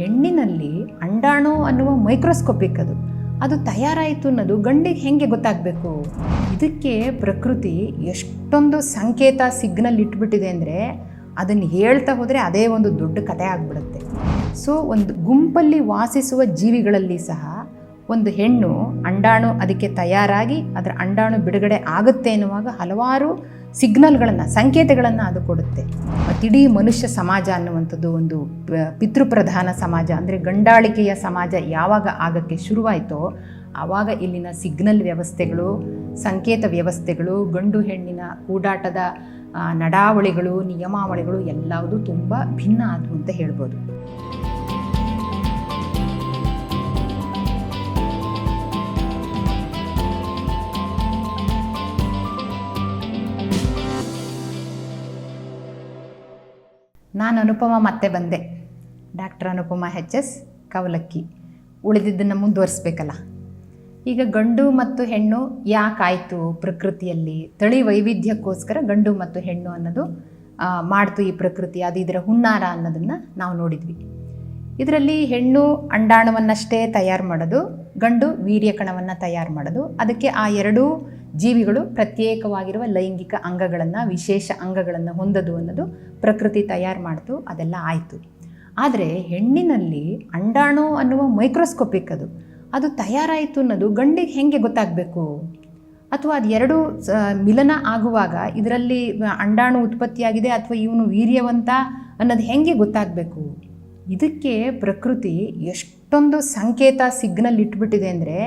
ಹೆಣ್ಣಿನಲ್ಲಿ ಅಂಡಾಣು ಅನ್ನುವ ಮೈಕ್ರೋಸ್ಕೋಪಿಕ್ ಅದು. ಅದು ತಯಾರಾಯಿತು ಅನ್ನೋದು ಗಂಡಿಗೆ ಹೆಂಗೆ ಗೊತ್ತಾಗಬೇಕು? ಇದಕ್ಕೆ ಪ್ರಕೃತಿ ಎಷ್ಟೊಂದು ಸಂಕೇತ ಸಿಗ್ನಲ್ ಇಟ್ಬಿಟ್ಟಿದೆ ಅಂದರೆ ಅದನ್ನು ಹೇಳ್ತಾ ಹೋದರೆ ಅದೇ ಒಂದು ದೊಡ್ಡ ಕಥೆ ಆಗಿಬಿಡುತ್ತೆ. ಸೊ ಒಂದು ಗುಂಪಲ್ಲಿ ವಾಸಿಸುವ ಜೀವಿಗಳಲ್ಲಿ ಸಹ ಒಂದು ಹೆಣ್ಣು ಅಂಡಾಣು ಅದಕ್ಕೆ ತಯಾರಾಗಿ ಅದರ ಅಂಡಾಣು ಬಿಡುಗಡೆ ಆಗುತ್ತೆ ಎನ್ನುವಾಗ ಹಲವಾರು ಸಿಗ್ನಲ್ಗಳನ್ನು, ಸಂಕೇತಗಳನ್ನು ಅದು ಕೊಡುತ್ತೆ. ಇಡೀ ಮನುಷ್ಯ ಸಮಾಜ ಅನ್ನುವಂಥದ್ದು ಒಂದು ಪಿತೃಪ್ರಧಾನ ಸಮಾಜ ಅಂದರೆ ಗಂಡಾಳಿಕೆಯ ಸಮಾಜ ಯಾವಾಗ ಆಗಕ್ಕೆ ಶುರುವಾಯಿತೋ ಆವಾಗ ಇಲ್ಲಿನ ಸಿಗ್ನಲ್ ವ್ಯವಸ್ಥೆಗಳು, ಸಂಕೇತ ವ್ಯವಸ್ಥೆಗಳು, ಗಂಡು ಹೆಣ್ಣಿನ ಕೂಡಾಟದ ನಡಾವಳಿಗಳು, ನಿಯಮಾವಳಿಗಳು ಎಲ್ಲವೂ ತುಂಬ ಭಿನ್ನ ಆದವು ಅಂತ ಹೇಳ್ಬೋದು. ನಾನು ಅನುಪಮ ಮತ್ತೆ ಬಂದೆ. Doctor Anupama H S Kavalakki. ಉಳಿದಿದ್ದನ್ನು ಮುಂದುವರಿಸ್ಬೇಕಲ್ಲ. ಈಗ ಗಂಡು ಮತ್ತು ಹೆಣ್ಣು ಯಾಕಾಯಿತು ಪ್ರಕೃತಿಯಲ್ಲಿ? ತಳಿ ವೈವಿಧ್ಯಕ್ಕೋಸ್ಕರ ಗಂಡು ಮತ್ತು ಹೆಣ್ಣು ಅನ್ನೋದು ಮಾಡ್ತು ಈ ಪ್ರಕೃತಿ, ಅದು ಇದರ ಹುನ್ನಾರ ಅನ್ನೋದನ್ನು ನಾವು ನೋಡಿದ್ವಿ. ಇದರಲ್ಲಿ ಹೆಣ್ಣು ಅಂಡಾಣವನ್ನಷ್ಟೇ ತಯಾರು ಮಾಡೋದು ಗಂಡು ವೀರ್ಯಕಣವನ್ನು ತಯಾರು ಮಾಡೋದು. ಅದಕ್ಕೆ ಆ ಎರಡೂ ಜೀವಿಗಳು ಪ್ರತ್ಯೇಕವಾಗಿರುವ ಲೈಂಗಿಕ ಅಂಗಗಳನ್ನು, ವಿಶೇಷ ಅಂಗಗಳನ್ನು ಹೊಂದದು ಅನ್ನೋದು ಪ್ರಕೃತಿ ತಯಾರು ಮಾಡ್ತು. ಅದೆಲ್ಲ ಆಯಿತು. ಆದರೆ ಹೆಣ್ಣಿನಲ್ಲಿ ಅಂಡಾಣು ಅನ್ನುವ ಮೈಕ್ರೋಸ್ಕೋಪಿಕ್ ಅದು. ಅದು ತಯಾರಾಯಿತು ಅನ್ನೋದು ಗಂಡಿಗೆ ಹೆಂಗೆ ಗೊತ್ತಾಗಬೇಕು? ಅಥವಾ ಅದು ಎರಡು ಸ- ಮಿಲನ ಆಗುವಾಗ ಇದರಲ್ಲಿ ಅಂಡಾಣು ಉತ್ಪತ್ತಿಯಾಗಿದೆ ಅಥವಾ ಇವನು ವೀರ್ಯವಂತ ಅನ್ನೋದು ಹೆಂಗೆ ಗೊತ್ತಾಗಬೇಕು? ಇದಕ್ಕೆ ಪ್ರಕೃತಿ ಎಷ್ಟೊಂದು ಸಂಕೇತ ಸಿಗ್ನಲ್ ಇಟ್ಬಿಟ್ಟಿದೆ ಅಂದರೆ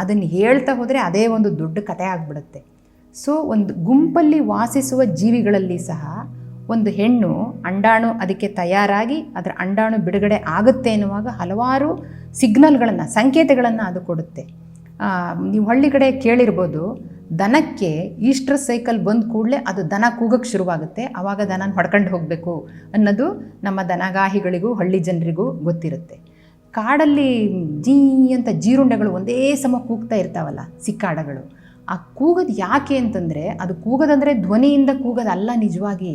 ಅದನ್ನು ಹೇಳ್ತಾ ಹೋದರೆ ಅದೇ ಒಂದು ದೊಡ್ಡ ಕಥೆ ಆಗಿಬಿಡುತ್ತೆ. ಸೊ ಒಂದು ಗುಂಪಲ್ಲಿ ವಾಸಿಸುವ ಜೀವಿಗಳಲ್ಲಿ ಸಹ ಒಂದು ಹೆಣ್ಣು ಅಂಡಾಣು ಅದಕ್ಕೆ ತಯಾರಾಗಿ ಅದರ ಅಂಡಾಣು ಬಿಡುಗಡೆ ಆಗುತ್ತೆ ಎನ್ನುವಾಗ ಹಲವಾರು ಸಿಗ್ನಲ್ಗಳನ್ನು ಸಂಕೇತಗಳನ್ನು ಅದು ಕೊಡುತ್ತೆ. ನೀವು ಹಳ್ಳಿ ಕಡೆ ಕೇಳಿರ್ಬೋದು ದನಕ್ಕೆ ಈಸ್ಟರ್ ಸೈಕಲ್ ಬಂದ ಕೂಡಲೇ ಅದು ದನ ಕೂಗಕ್ಕೆ ಶುರುವಾಗುತ್ತೆ. ಆವಾಗ ದನನ ಹೊಡ್ಕೊಂಡು ಹೋಗಬೇಕು ಅನ್ನೋದು ನಮ್ಮ ದನಗಾಹಿಗಳಿಗೂ, ಹಳ್ಳಿ ಜನರಿಗೂ ಗೊತ್ತಿರುತ್ತೆ. ಕಾಡಲ್ಲಿ ಜೀ ಅಂತ ಜೀರುಂಡೆಗಳು ಒಂದೇ ಸಮ ಕೂಗ್ತಾ ಇರ್ತಾವಲ್ಲ ಸಿಕ್ಕಾಡಗಳು ಆ ಕೂಗೋದು ಯಾಕೆ ಅಂತಂದರೆ, ಅದು ಕೂಗೋದಂದರೆ ಧ್ವನಿಯಿಂದ ಕೂಗೋದಲ್ಲ ನಿಜವಾಗಿ.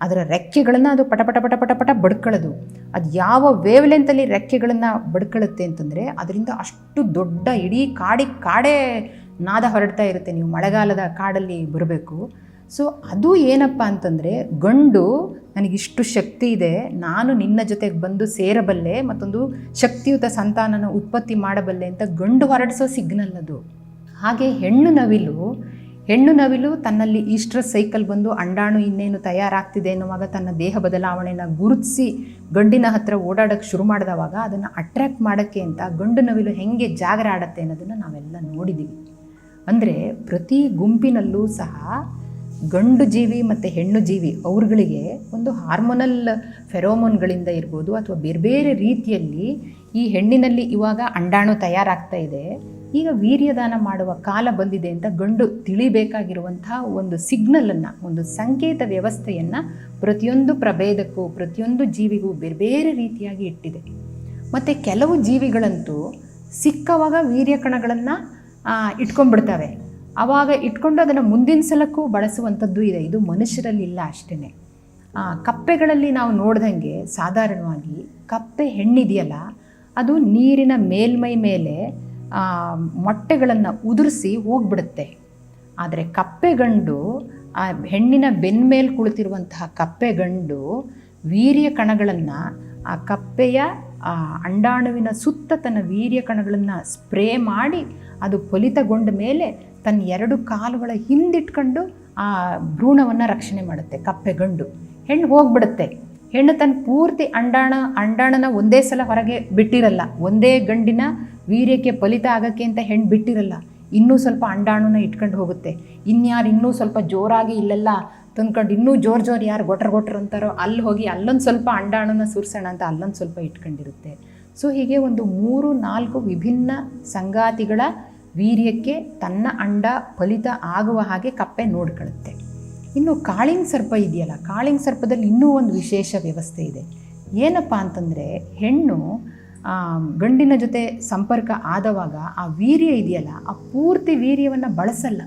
ಅದರ ರೆಕ್ಕೆಗಳನ್ನು ಅದು ಪಟ ಪಟ ಪಟ ಪಟ ಪಟ ಬಡ್ಕೊಳ್ಳೋದು ಅದು ಯಾವ ವೇವ್ಲೆಂತಲ್ಲಿ ರೆಕ್ಕೆಗಳನ್ನು ಬಡ್ಕೊಳ್ಳುತ್ತೆ ಅಂತಂದರೆ, ಅದರಿಂದ ಅಷ್ಟು ದೊಡ್ಡ ಇಡೀ ಕಾಡಿ ಕಾಡೇ ನಾದ ಹೊರಡ್ತಾ ಇರುತ್ತೆ. ನೀವು ಮಳೆಗಾಲದ ಕಾಡಲ್ಲಿ ಬರಬೇಕು. ಸೊ ಅದು ಏನಪ್ಪ ಅಂತಂದರೆ, ಗಂಡು ನನಗಿಷ್ಟು ಶಕ್ತಿ ಇದೆ. ನಾನು ನಿನ್ನ ಜೊತೆಗೆ ಬಂದು ಸೇರಬಲ್ಲೆ, ಮತ್ತೊಂದು ಶಕ್ತಿಯುತ ಸಂತಾನನ ಉತ್ಪತ್ತಿ ಮಾಡಬಲ್ಲೆ ಅಂತ ಗಂಡು ಹೊರಡಿಸೋ ಸಿಗ್ನಲ್ ಅದು. ಹಾಗೆ ಹೆಣ್ಣು ನವಿಲು ಹೆಣ್ಣು ನವಿಲು ತನ್ನಲ್ಲಿ ಈಸ್ಟ್ರಸ್ ಸೈಕಲ್ ಬಂದು ಅಂಡಾಣು ಇನ್ನೇನು ತಯಾರಾಗ್ತಿದೆ ಎನ್ನುವಾಗ ತನ್ನ ದೇಹ ಬದಲಾವಣೆನ ಗುರುತಿಸಿ ಗಂಡಿನ ಹತ್ರ ಓಡಾಡೋಕ್ಕೆ ಶುರು ಮಾಡಿದವಾಗ ಅದನ್ನು ಅಟ್ರ್ಯಾಕ್ಟ್ ಮಾಡೋಕ್ಕೆ ಅಂತ ಗಂಡು ನವಿಲು ಹೆಂಗೆ ಜಾಗರ ಆಡತ್ತೆ ಅನ್ನೋದನ್ನು ನಾವೆಲ್ಲ ನೋಡಿದ್ದೀವಿ ಅಂದರೆ ಪ್ರತಿ ಗುಂಪಿನಲ್ಲೂ ಸಹ ಗಂಡು ಜೀವಿ ಮತ್ತು ಹೆಣ್ಣು ಜೀವಿ ಅವ್ರುಗಳಿಗೆ ಒಂದು ಹಾರ್ಮೋನಲ್ ಫೆರೋಮೋನ್ಗಳಿಂದ ಇರ್ಬೋದು ಅಥವಾ ಬೇರೆ ಬೇರೆ ರೀತಿಯಲ್ಲಿ ಈ ಹೆಣ್ಣಿನಲ್ಲಿ ಇವಾಗ ಅಂಡಾಣು ತಯಾರಾಗ್ತಾ ಇದೆ. ಈಗ ವೀರ್ಯದಾನ ಮಾಡುವ ಕಾಲ ಬಂದಿದೆ ಅಂತ ಗಂಡು ತಿಳಿಬೇಕಾಗಿರುವಂತಹ ಒಂದು ಸಿಗ್ನಲನ್ನು ಒಂದು ಸಂಕೇತ ವ್ಯವಸ್ಥೆಯನ್ನು ಪ್ರತಿಯೊಂದು ಪ್ರಭೇದಕ್ಕೂ, ಪ್ರತಿಯೊಂದು ಜೀವಿಗೂ ಬೇರೆ ಬೇರೆ ರೀತಿಯಾಗಿ ಇಟ್ಟಿದೆ. ಮತ್ತು ಕೆಲವು ಜೀವಿಗಳಂತೂ ಸಿಕ್ಕವಾಗ ವೀರ್ಯ ಕಣಗಳನ್ನು ಇಟ್ಕೊಂಡ್ಬಿಡ್ತವೆ. ಆವಾಗ ಇಟ್ಕೊಂಡು ಅದನ್ನು ಮುಂದಿನ ಸಲಕ್ಕೂ ಬಳಸುವಂಥದ್ದು ಇದೆ. ಇದು ಮನುಷ್ಯರಲ್ಲಿಲ್ಲ ಅಷ್ಟೇ ಕಪ್ಪೆಗಳಲ್ಲಿ ನಾವು ನೋಡ್ದಂಗೆ ಸಾಧಾರಣವಾಗಿ ಕಪ್ಪೆ ಹೆಣ್ಣಿದೆಯಲ್ಲ, ಅದು ನೀರಿನ ಮೇಲ್ಮೈ ಮೇಲೆ ಮೊಟ್ಟೆಗಳನ್ನು ಉದುರಿಸಿ ಹೋಗ್ಬಿಡುತ್ತೆ. ಆದರೆ ಕಪ್ಪೆ ಗಂಡು, ಆ, ಹೆಣ್ಣಿನ ಬೆನ್ಮೇಲೆ ಕುಳಿತಿರುವಂತಹ ಕಪ್ಪೆಗಂಡು ವೀರ್ಯ ಕಣಗಳನ್ನು, ಆ ಕಪ್ಪೆಯ ಅಂಡಾಣುವಿನ ಸುತ್ತ ತನ್ನ ವೀರ್ಯ ಕಣಗಳನ್ನು ಸ್ಪ್ರೇ ಮಾಡಿ ಅದು ಫಲಿತಗೊಂಡ ಮೇಲೆ ತನ್ನ ಎರಡು ಕಾಲುಗಳ ಹಿಂದಿಟ್ಕೊಂಡು ಆ ಭ್ರೂಣವನ್ನು ರಕ್ಷಣೆ ಮಾಡುತ್ತೆ, ಕಪ್ಪೆ ಗಂಡು. ಹೆಣ್ಣು ಹೋಗ್ಬಿಡುತ್ತೆ. ಹೆಣ್ಣು ತನ್ನ ಪೂರ್ತಿ ಅಂಡಾಣ, ಅಂಡಾಣನ ಒಂದೇ ಸಲ ಹೊರಗೆ ಬಿಟ್ಟಿರಲ್ಲ. ಒಂದೇ ಗಂಡಿನ ವೀರ್ಯಕ್ಕೆ ಫಲಿತ ಆಗೋಕ್ಕೆ ಅಂತ ಹೆಣ್ಣು ಬಿಟ್ಟಿರಲ್ಲ. ಇನ್ನೂ ಸ್ವಲ್ಪ ಅಂಡಾಣುನ ಇಟ್ಕೊಂಡು ಹೋಗುತ್ತೆ. ಇನ್ಯಾರು ಇನ್ನೂ ಸ್ವಲ್ಪ ಜೋರಾಗಿ ಇಲ್ಲೆಲ್ಲ ತಂದ್ಕೊಂಡು ಇನ್ನೂ ಜೋರು ಜೋರು ಯಾರು ಗೊಟ್ರ ಗೊಟ್ರ ಅಂತಾರೋ ಅಲ್ಲಿ ಹೋಗಿ ಅಲ್ಲೊಂದು ಸ್ವಲ್ಪ ಅಂಡಾಣುನ ಸುರಿಸೋಣ ಅಂತ ಅಲ್ಲೊಂದು ಸ್ವಲ್ಪ ಇಟ್ಕೊಂಡಿರುತ್ತೆ. ಸೊ ಹೀಗೆ ಒಂದು ಮೂರು ನಾಲ್ಕು ವಿಭಿನ್ನ ಸಂಗಾತಿಗಳ ವೀರ್ಯಕ್ಕೆ ತನ್ನ ಅಂಡ ಫಲಿತ ಆಗುವ ಹಾಗೆ ಕಪ್ಪೆ ನೋಡ್ಕೊಳ್ಳುತ್ತೆ. ಇನ್ನು ಕಾಳಿಂಗ್ ಸರ್ಪ ಇದೆಯಲ್ಲ, ಕಾಳಿಂಗ್ ಸರ್ಪದಲ್ಲಿ ಇನ್ನೂ ಒಂದು ವಿಶೇಷ ವ್ಯವಸ್ಥೆ ಇದೆ. ಏನಪ್ಪ ಅಂತಂದರೆ, ಹೆಣ್ಣು ಗಂಡಿನ ಜೊತೆ ಸಂಪರ್ಕ ಆದವಾಗ ಆ ವೀರ್ಯ ಇದೆಯಲ್ಲ, ಆ ಪೂರ್ತಿ ವೀರ್ಯವನ್ನು ಬಳಸಲ್ಲ.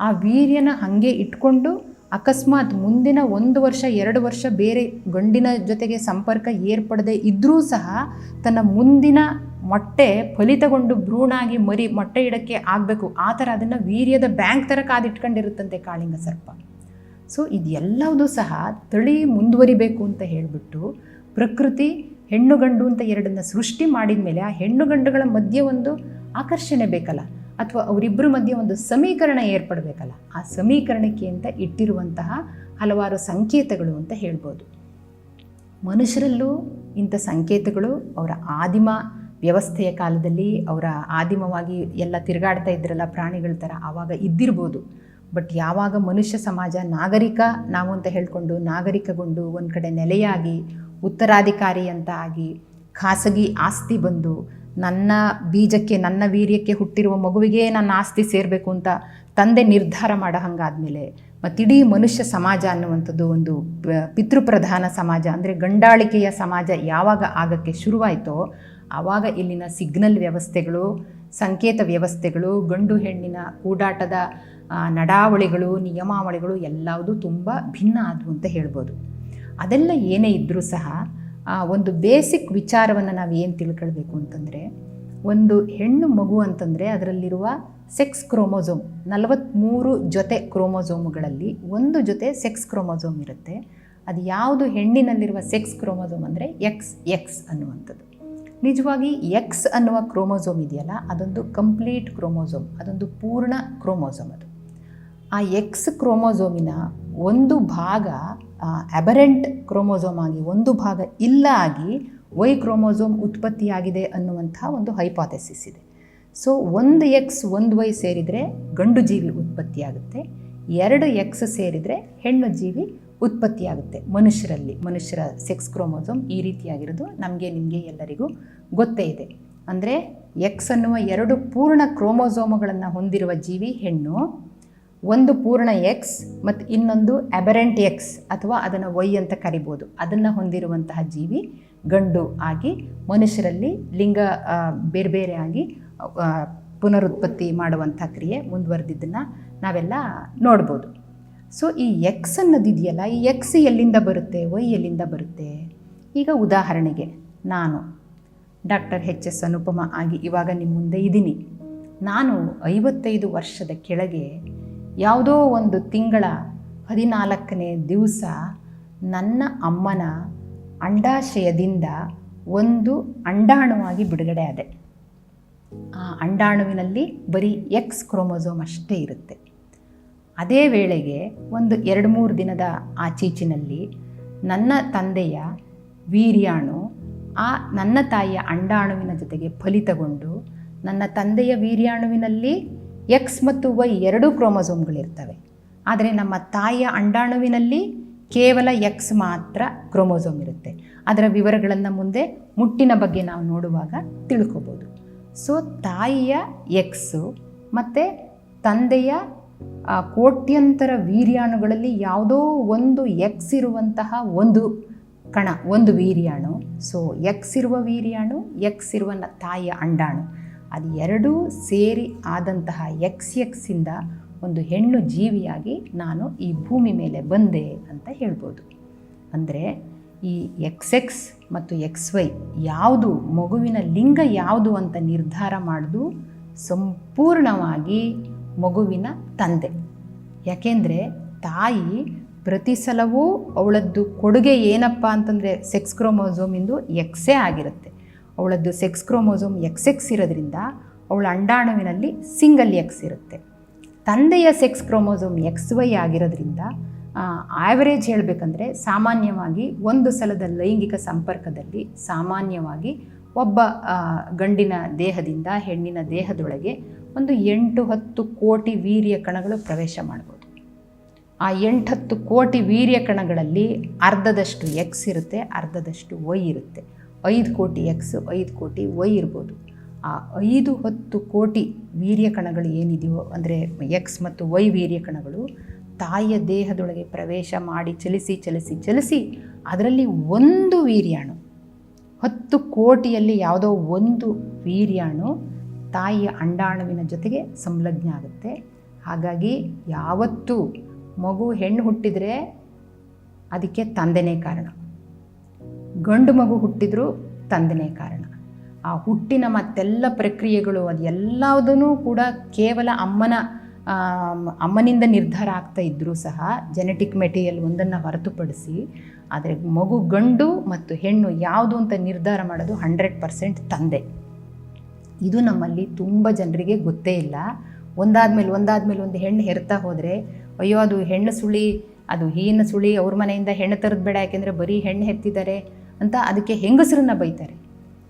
ಆ ವೀರ್ಯನ ಹಾಗೆ ಇಟ್ಕೊಂಡು ಅಕಸ್ಮಾತ್ ಮುಂದಿನ ಒಂದು ವರ್ಷ, ಎರಡು ವರ್ಷ ಬೇರೆ ಗಂಡಿನ ಜೊತೆಗೆ ಸಂಪರ್ಕ ಏರ್ಪಡದೆ ಇದ್ದರೂ ಸಹ ತನ್ನ ಮುಂದಿನ ಮೊಟ್ಟೆ ಫಲಿತಗೊಂಡು ಭ್ರೂಣಾಗಿ ಮರಿ ಮೊಟ್ಟೆ ಇಡಕ್ಕೆ ಆಗಬೇಕು. ಆ ಥರ ಅದನ್ನು ವೀರ್ಯದ ಬ್ಯಾಂಕ್ ಥರ ಕಾದಿಟ್ಕೊಂಡಿರುತ್ತಂತೆ ಕಾಳಿಂಗ ಸರ್ಪ. ಸೊ ಇದೆಲ್ಲವೂ ಸಹ ತಳಿ ಮುಂದುವರಿಬೇಕು ಅಂತ ಹೇಳಿಬಿಟ್ಟು ಪ್ರಕೃತಿ, ಹೆಣ್ಣು ಗಂಡು ಅಂತ ಎರಡನ್ನ ಸೃಷ್ಟಿ ಮಾಡಿದ ಮೇಲೆ ಆ ಹೆಣ್ಣು ಗಂಡುಗಳ ಮಧ್ಯೆ ಒಂದು ಆಕರ್ಷಣೆ ಬೇಕಲ್ಲ? ಅಥವಾ ಅವರಿಬ್ಬರ ಮಧ್ಯೆ ಒಂದು ಸಮೀಕರಣ ಏರ್ಪಡಬೇಕಲ್ಲ? ಆ ಸಮೀಕರಣಕ್ಕೆ ಅಂತ ಇಟ್ಟಿರುವಂತಹ ಹಲವಾರು ಸಂಕೇತಗಳು ಅಂತ ಹೇಳ್ಬೋದು. ಮನುಷ್ಯರಲ್ಲೂ ಇಂಥ ಸಂಕೇತಗಳು ಅವರ ಆದಿಮ ವ್ಯವಸ್ಥೆಯ ಕಾಲದಲ್ಲಿ ಅವರ ಆದಿಮವಾಗಿ ಎಲ್ಲ ತಿರುಗಾಡ್ತಾ ಇದ್ರಲ್ಲ ಪ್ರಾಣಿಗಳ ಥರ ಆವಾಗ ಇದ್ದಿರ್ಬೋದು. ಬಟ್ ಯಾವಾಗ ಮನುಷ್ಯ ಸಮಾಜ ನಾಗರಿಕ ನಾವು ಅಂತ ಹೇಳಿಕೊಂಡು ನಾಗರಿಕಗೊಂಡು ಒಂದು ಕಡೆ ನೆಲೆಯಾಗಿ, ಉತ್ತರಾಧಿಕಾರಿ ಅಂತ ಆಗಿ, ಖಾಸಗಿ ಆಸ್ತಿ ಬಂದು, ನನ್ನ ಬೀಜಕ್ಕೆ, ನನ್ನ ವೀರ್ಯಕ್ಕೆ ಹುಟ್ಟಿರುವ ಮಗುವಿಗೆ ನನ್ನ ಆಸ್ತಿ ಸೇರಬೇಕು ಅಂತ ತಂದೆ ನಿರ್ಧಾರ ಮಾಡೋ ಹಂಗಾದ್ಮೇಲೆ ಮತ್ತು ಇಡೀ ಮನುಷ್ಯ ಸಮಾಜ ಅನ್ನುವಂಥದ್ದು ಒಂದು ಪಿತೃಪ್ರಧಾನ ಸಮಾಜ ಅಂದರೆ ಗಂಡಾಳಿಕೆಯ ಸಮಾಜ ಯಾವಾಗ ಆಗಕ್ಕೆ ಶುರುವಾಯಿತೋ ಆವಾಗ ಇಲ್ಲಿನ ಸಿಗ್ನಲ್ ವ್ಯವಸ್ಥೆಗಳು, ಸಂಕೇತ ವ್ಯವಸ್ಥೆಗಳು, ಗಂಡು ಹೆಣ್ಣಿನ ಕೂಡಾಟದ ನಡಾವಳಿಗಳು, ನಿಯಮಾವಳಿಗಳು ಎಲ್ಲವುದು ತುಂಬ ಭಿನ್ನ ಆದವು ಅಂತ ಹೇಳ್ಬೋದು. ಅದೆಲ್ಲ ಏನೇ ಇದ್ದರೂ ಸಹ ಒಂದು ಬೇಸಿಕ್ ವಿಚಾರವನ್ನು ನಾವು ಏನು ತಿಳ್ಕೊಳ್ಬೇಕು ಅಂತಂದರೆ, ಒಂದು ಹೆಣ್ಣು ಮಗು ಅಂತಂದರೆ ಅದರಲ್ಲಿರುವ ಸೆಕ್ಸ್ ಕ್ರೋಮೋಸೋಮ್ ನಲವತ್ತ್ಮೂರು ಜೊತೆ ಕ್ರೋಮೋಸೋಮ್ಗಳಲ್ಲಿ ಒಂದು ಜೊತೆ ಸೆಕ್ಸ್ ಕ್ರೋಮೋಸೋಮ್ ಇರುತ್ತೆ. ಅದು ಯಾವುದು ಹೆಣ್ಣಿನಲ್ಲಿರುವ ಸೆಕ್ಸ್ ಕ್ರೋಮೋಸೋಮ್ ಅಂದರೆ ಎಕ್ಸ್ ಎಕ್ಸ್ ಅನ್ನುವಂಥದ್ದು. ನಿಜವಾಗಿ ಎಕ್ಸ್ ಅನ್ನುವ ಕ್ರೋಮೋಸೋಮ್ ಇದೆಯಲ್ಲ, ಅದೊಂದು ಕಂಪ್ಲೀಟ್ ಕ್ರೋಮೋಸೋಮ್, ಅದೊಂದು ಪೂರ್ಣ ಕ್ರೋಮೋಸೋಮ್ ಅದು. ಆ ಎಕ್ಸ್ ಕ್ರೋಮೋಸೋಮಿನ ಒಂದು ಭಾಗ ಅಬರೆಂಟ್ ಕ್ರೋಮೋಸೋಮ್ ಆಗಿ, ಒಂದು ಭಾಗ ಇಲ್ಲ ಆಗಿ ವೈ ಕ್ರೋಮೋಸೋಮ್ ಉತ್ಪತ್ತಿಯಾಗಿದೆ ಅನ್ನುವಂಥ ಒಂದು ಹೈಪಾಥೆಸಿಸ್ ಇದೆ. ಸೊ ಒಂದು ಎಕ್ಸ್ ಒಂದು ವೈ ಸೇರಿದರೆ ಗಂಡು ಜೀವಿ ಉತ್ಪತ್ತಿಯಾಗುತ್ತೆ, ಎರಡು ಎಕ್ಸ್ ಸೇರಿದರೆ ಹೆಣ್ಣು ಜೀವಿ ಉತ್ಪತ್ತಿಯಾಗುತ್ತೆ ಮನುಷ್ಯರಲ್ಲಿ, ಮನುಷ್ಯರ ಸೆಕ್ಸ್ ಕ್ರೋಮೋಸೋಮ್ ಈ ರೀತಿಯಾಗಿರೋದು ನಮಗೆ, ನಿಮಗೆ ಎಲ್ಲರಿಗೂ ಗೊತ್ತೇ ಇದೆ. ಅಂದರೆ ಎಕ್ಸ್ ಅನ್ನುವ ಎರಡು ಪೂರ್ಣ ಕ್ರೋಮೋಸೋಮುಗಳನ್ನು ಹೊಂದಿರುವ ಜೀವಿ ಹೆಣ್ಣು, ಒಂದು ಪೂರ್ಣ ಎಕ್ಸ್ ಮತ್ತು ಇನ್ನೊಂದು ಅಬರೆಂಟ್ ಎಕ್ಸ್ ಅಥವಾ ಅದನ್ನು ವೈ ಅಂತ ಕರಿಬೋದು. ಅದನ್ನು ಹೊಂದಿರುವಂತಹ ಜೀವಿ ಗಂಡು ಆಗಿ ಮನುಷ್ಯರಲ್ಲಿ ಲಿಂಗ ಬೇರೆ ಬೇರೆ ಆಗಿ ಪುನರುತ್ಪತ್ತಿ ಮಾಡುವಂಥ ಕ್ರಿಯೆ ಮುಂದುವರೆದಿದ್ದನ್ನು ನಾವೆಲ್ಲ ನೋಡ್ಬೋದು. ಸೊ ಈ ಎಕ್ಸ್ ಅನ್ನೋದಿದೆಯಲ್ಲ, ಈ ಎಕ್ಸ್ ಎಲ್ಲಿಂದ ಬರುತ್ತೆ ವೈ ಎಲ್ಲಿಂದ ಬರುತ್ತೆ? ಈಗ ಉದಾಹರಣೆಗೆ ನಾನು ಡಾಕ್ಟರ್ ಎಚ್ ಎಸ್ ಅನುಪಮ ಆಗಿ ಇವಾಗ ನಿಮ್ಮ ಮುಂದೆ ಇದ್ದೀನಿ. ನಾನು ಐವತ್ತೈದು ವರ್ಷದ ಕೆಳಗೆ ಯಾವುದೋ ಒಂದು ತಿಂಗಳ ಹದಿನಾಲ್ಕನೇ ದಿವಸ ನನ್ನ ಅಮ್ಮನ ಅಂಡಾಶಯದಿಂದ ಒಂದು ಅಂಡಾಣುವಾಗಿ ಬಿಡುಗಡೆ ಆದೆ. ಆ ಅಂಡಾಣುವಿನಲ್ಲಿ ಬರೀ ಎಕ್ಸ್ ಕ್ರೋಮೋಸೋಮ್ ಅಷ್ಟೇ ಇರುತ್ತೆ. ಅದೇ ವೇಳೆಗೆ ಒಂದು ಎರಡು ಮೂರು ದಿನದ ಆಚೀಚಿನಲ್ಲಿ ನನ್ನ ತಂದೆಯ ವೀರ್ಯಾಣು, ಆ ನನ್ನ ತಾಯಿಯ ಅಂಡಾಣುವಿನ ಜೊತೆಗೆ ಫಲಿತಗೊಂಡು ನನ್ನ ತಂದೆಯ ವೀರ್ಯಾಣುವಿನಲ್ಲಿ ಎಕ್ಸ್ ಮತ್ತು ವೈ ಎರಡೂ ಕ್ರೋಮೋಸೋಮ್ಗಳಿರ್ತವೆ. ಆದರೆ ನಮ್ಮ ತಾಯಿಯ ಅಂಡಾಣುವಿನಲ್ಲಿ ಕೇವಲ ಎಕ್ಸ್ ಮಾತ್ರ ಕ್ರೋಮೋಸೋಮ್ ಇರುತ್ತೆ. ಅದರ ವಿವರಗಳನ್ನು ಮುಂದೆ ಮುಟ್ಟಿನ ಬಗ್ಗೆ ನಾವು ನೋಡುವಾಗ ತಿಳ್ಕೊಬೋದು. ಸೊ ತಾಯಿಯ ಎಕ್ಸು ಮತ್ತು ತಂದೆಯ ಆ, ಕೋಟ್ಯಂತರ ವೀರ್ಯಾಣುಗಳಲ್ಲಿ ಯಾವುದೋ ಒಂದು ಎಕ್ಸ್ ಇರುವಂತಹ ಒಂದು ಕಣ ಒಂದು ವೀರ್ಯಾಣು. ಸೊ ಎಕ್ಸ್ ಇರುವ ವೀರ್ಯಾಣು ಎಕ್ಸ್ ಇರುವ ತಾಯಿಯ ಅಂಡಾಣು. ಅದು ಎರಡೂ ಸೇರಿ ಆದಂತಹ ಎಕ್ಸ್ ಎಕ್ಸಿಂದ ಒಂದು ಹೆಣ್ಣು ಜೀವಿಯಾಗಿ ನಾನು ಈ ಭೂಮಿ ಮೇಲೆ ಬಂದೆ ಅಂತ ಹೇಳ್ಬೋದು. ಅಂದರೆ ಈ ಎಕ್ಸ್ ಎಕ್ಸ್ ಮತ್ತು ಎಕ್ಸ್ ವೈ ಯಾವುದು ಮಗುವಿನ ಲಿಂಗ ಯಾವುದು ಅಂತ ನಿರ್ಧಾರ ಮಾಡೋದು ಸಂಪೂರ್ಣವಾಗಿ ಮಗುವಿನ ತಂದೆ. ಯಾಕೆಂದರೆ ತಾಯಿ ಪ್ರತಿ ಸಲವೂ ಅವಳದ್ದು ಕೊಡುಗೆ ಏನಪ್ಪ ಅಂತಂದರೆ ಸೆಕ್ಸ್ ಕ್ರೋಮೋಸೋಮಿಂದು ಎಕ್ಸೇ ಆಗಿರುತ್ತೆ. ಅವಳದ್ದು ಸೆಕ್ಸ್ ಕ್ರೋಮೋಸೋಮ್ ಎಕ್ಸ್ ಎಕ್ಸ್ ಇರೋದ್ರಿಂದ ಅವಳ ಅಂಡಾಣುವಿನಲ್ಲಿ ಸಿಂಗಲ್ ಎಕ್ಸ್ ಇರುತ್ತೆ. ತಂದೆಯ ಸೆಕ್ಸ್ ಕ್ರೋಮೋಸೋಮ್ ಎಕ್ಸ್ ವೈ ಆಗಿರೋದ್ರಿಂದ ಆ್ಯಾವರೇಜ್ ಹೇಳಬೇಕಂದ್ರೆ ಸಾಮಾನ್ಯವಾಗಿ ಒಂದು ಸಲದ ಲೈಂಗಿಕ ಸಂಪರ್ಕದಲ್ಲಿ ಸಾಮಾನ್ಯವಾಗಿ ಒಬ್ಬ ಗಂಡಿನ ದೇಹದಿಂದ ಹೆಣ್ಣಿನ ದೇಹದೊಳಗೆ ಒಂದು ಎಂಟು ಹತ್ತು ಕೋಟಿ ವೀರ್ಯ ಕಣಗಳು ಪ್ರವೇಶ ಮಾಡ್ಬೋದು. ಆ ಎಂಟು ಹತ್ತು ಕೋಟಿ ವೀರ್ಯ ಕಣಗಳಲ್ಲಿ ಅರ್ಧದಷ್ಟು ಎಕ್ಸ್ ಇರುತ್ತೆ, ಅರ್ಧದಷ್ಟು ವೈ ಇರುತ್ತೆ. ಐದು ಕೋಟಿ ಎಕ್ಸ್ ಐದು ಕೋಟಿ ವೈ ಇರ್ಬೋದು. ಆ ಐದು ಹತ್ತು ಕೋಟಿ ವೀರ್ಯ ಕಣಗಳು ಏನಿದೆಯೋ, ಅಂದರೆ ಎಕ್ಸ್ ಮತ್ತು ವೈ ವೀರ್ಯ ಕಣಗಳು ತಾಯಿಯ ದೇಹದೊಳಗೆ ಪ್ರವೇಶ ಮಾಡಿ ಚಲಿಸಿ ಚಲಿಸಿ ಚಲಿಸಿ ಅದರಲ್ಲಿ ಒಂದು ವೀರ್ಯಾಣು, ಹತ್ತು ಕೋಟಿಯಲ್ಲಿ ಯಾವುದೋ ಒಂದು ವೀರ್ಯಾಣು ತಾಯಿಯ ಅಂಡಾಣುವಿನ ಜೊತೆಗೆ ಸಂಲಗ್ನ ಆಗುತ್ತೆ. ಹಾಗಾಗಿ ಯಾವತ್ತೂ ಮಗು ಹೆಣ್ಣು ಹುಟ್ಟಿದರೆ ಅದಕ್ಕೆ ತಂದೆನೇ ಕಾರಣ. ಗಂಡು ಮಗು ಹುಟ್ಟಿದರೂ ತಂದೆನೇ ಕಾರಣ. ಆ ಹುಟ್ಟಿನ ಮತ್ತೆಲ್ಲ ಪ್ರಕ್ರಿಯೆಗಳು ಅದು ಕೂಡ ಕೇವಲ ಅಮ್ಮನ ಅಮ್ಮನಿಂದ ನಿರ್ಧಾರ ಆಗ್ತಾ ಇದ್ದರೂ ಸಹ ಜೆನೆಟಿಕ್ ಮೆಟೀರಿಯಲ್ ಒಂದನ್ನು ಹೊರತುಪಡಿಸಿ ಆದರೆ ಮಗು ಗಂಡು ಮತ್ತು ಹೆಣ್ಣು ಯಾವುದು ಅಂತ ನಿರ್ಧಾರ ಮಾಡೋದು ಹಂಡ್ರೆಡ್ ಪರ್ಸೆಂಟ್ ತಂದೆ. ಇದು ನಮ್ಮಲ್ಲಿ ತುಂಬ ಜನರಿಗೆ ಗೊತ್ತೇ ಇಲ್ಲ. ಒಂದಾದ್ಮೇಲೆ ಒಂದಾದ್ಮೇಲೆ ಒಂದು ಹೆಣ್ಣು ಹೆರ್ತಾ ಹೋದರೆ, ಅಯ್ಯೋ, ಅದು ಹೆಣ್ಣು ಸುಳಿ, ಅದು ಹೀನ ಸುಳಿ ಅವ್ರ ಮನೆಯಿಂದ ಹೆಣ್ಣು ತರದ್ ಬೇಡ, ಯಾಕೆಂದರೆ ಬರೀ ಹೆಣ್ಣು ಹೆತ್ತಿದ್ದಾರೆ ಅಂತ ಅದಕ್ಕೆ ಹೆಂಗಸರನ್ನ ಬೈತಾರೆ.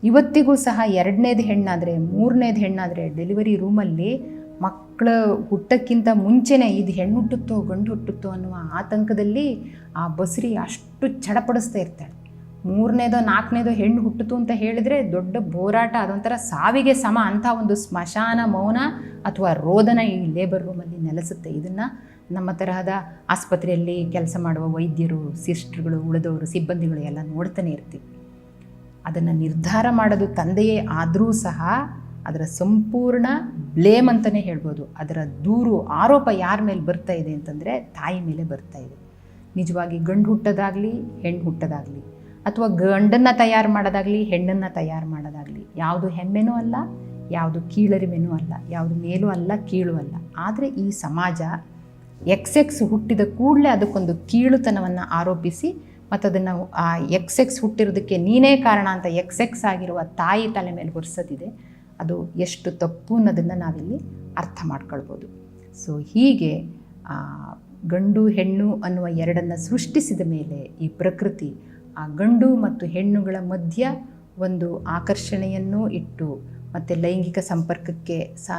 ಇವತ್ತಿಗೂ ಸಹ ಎರಡನೇದು ಹೆಣ್ಣಾದರೆ, ಮೂರನೇದು ಹೆಣ್ಣಾದರೆ ಡೆಲಿವರಿ ರೂಮಲ್ಲಿ ಮಕ್ಕಳು ಹುಟ್ಟಕ್ಕಿಂತ ಮುಂಚೆನೇ ಇದು ಹೆಣ್ಣು ಹುಟ್ಟುತ್ತೋ ಗಂಡು ಹುಟ್ಟುತ್ತೋ ಅನ್ನುವ ಆತಂಕದಲ್ಲಿ ಆ ಬಸ್ರಿ ಅಷ್ಟು ಚಡಪಡಿಸ್ತಾ ಇರ್ತಾಳೆ. ಮೂರನೇದೋ ನಾಲ್ಕನೇದೋ ಹೆಣ್ಣು ಹುಟ್ಟಿತು ಅಂತ ಹೇಳಿದರೆ ದೊಡ್ಡ ಹೋರಾಟ ಅದೊಂಥರ ಸಾವಿಗೆ ಸಮ ಅಂಥ ಒಂದು ಸ್ಮಶಾನ, ಮೌನ ಅಥವಾ ರೋದನ ಈ ಲೇಬರ್ ರೂಮಲ್ಲಿ ನೆಲೆಸುತ್ತೆ. ಇದನ್ನು ನಮ್ಮ ತರಹದ ಆಸ್ಪತ್ರೆಯಲ್ಲಿ ಕೆಲಸ ಮಾಡುವ ವೈದ್ಯರು ಸಿಸ್ಟರ್ಗಳು ಉಳಿದವರು, ಸಿಬ್ಬಂದಿಗಳು ಎಲ್ಲ ನೋಡ್ತಾನೆ ಇರ್ತೀವಿ. ಅದನ್ನು ನಿರ್ಧಾರ ಮಾಡೋದು ತಂದೆಯೇ ಆದರೂ ಸಹ ಅದರ ಸಂಪೂರ್ಣ ಬ್ಲೇಮ್ ಅಂತಲೇ ಹೇಳ್ಬೋದು. ಅದರ ದೂರು, ಆರೋಪ ಯಾರ ಮೇಲೆ ಬರ್ತಾ ಇದೆ ಅಂತಂದರೆ ತಾಯಿ ಮೇಲೆ ಬರ್ತಾ ಇದೆ. ನಿಜವಾಗಿ ಗಂಡು ಹುಟ್ಟೋದಾಗಲಿ, ಹೆಣ್ಣು ಹುಟ್ಟೋದಾಗಲಿ ಅಥವಾ ಗಂಡನ್ನು ತಯಾರು ಮಾಡೋದಾಗಲಿ, ಹೆಣ್ಣನ್ನು ತಯಾರು ಮಾಡೋದಾಗಲಿ, ಯಾವುದು ಹೆಮ್ಮೆನೂ ಅಲ್ಲ, ಯಾವುದು ಕೀಳರಿಮೆನೂ ಅಲ್ಲ, ಯಾವುದು ಮೇಲೂ ಅಲ್ಲ, ಕೀಳು ಅಲ್ಲ. ಆದರೆ ಈ ಸಮಾಜ ಎಕ್ಸ್ ಎಕ್ಸ್ ಹುಟ್ಟಿದ ಕೂಡಲೇ ಅದಕ್ಕೊಂದು ಕೀಳುತನವನ್ನು ಆರೋಪಿಸಿ ಮತ್ತು ಅದನ್ನು ಆ ಎಕ್ಸ್ ಎಕ್ಸ್ ಹುಟ್ಟಿರೋದಕ್ಕೆ ನೀನೇ ಕಾರಣ ಅಂತ ಎಕ್ಸ್ ಎಕ್ಸ್ ಆಗಿರುವ ತಾಯಿ ತಲೆ ಮೇಲೆ ಹೊರಿಸೋದಿದೆ ಅದು ಎಷ್ಟು ತಪ್ಪು ಅನ್ನೋದನ್ನು ನಾವಿಲ್ಲಿ ಅರ್ಥ ಮಾಡ್ಕೊಳ್ಬೋದು. ಸೊ ಹೀಗೆ ಗಂಡು ಹೆಣ್ಣು ಅನ್ನುವ ಎರಡನ್ನು ಸೃಷ್ಟಿಸಿದ ಮೇಲೆ ಈ ಪ್ರಕೃತಿ ಆ ಗಂಡು ಮತ್ತು ಹೆಣ್ಣುಗಳ ಮಧ್ಯ ಒಂದು ಆಕರ್ಷಣೆಯನ್ನು ಇಟ್ಟು, ಮತ್ತು ಲೈಂಗಿಕ ಸಂಪರ್ಕಕ್ಕೆ ಸಾ,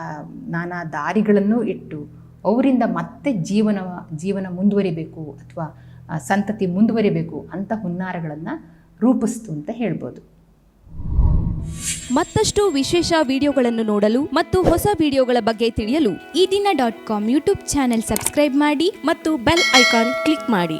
ನಾನಾ ದಾರಿಗಳನ್ನು ಇಟ್ಟು, ಅವರಿಂದ ಮತ್ತೆ ಜೀವನ ಜೀವನ ಮುಂದುವರಿಬೇಕು ಅಥವಾ ಸಂತತಿ ಮುಂದುವರಿಬೇಕು ಅಂತ ಹುನ್ನಾರಗಳನ್ನು ರೂಪಿಸ್ತು ಅಂತ ಹೇಳ್ಬೋದು. ಮತ್ತಷ್ಟು ವಿಶೇಷ ವಿಡಿಯೋಗಳನ್ನು ನೋಡಲು ಮತ್ತು ಹೊಸ ವಿಡಿಯೋಗಳ ಬಗ್ಗೆ ತಿಳಿಯಲು ಈ ದಿನ dot com YouTube channel subscribe ಮಾಡಿ ಮತ್ತು ಬೆಲ್ ಐಕಾನ್ ಕ್ಲಿಕ್ ಮಾಡಿ.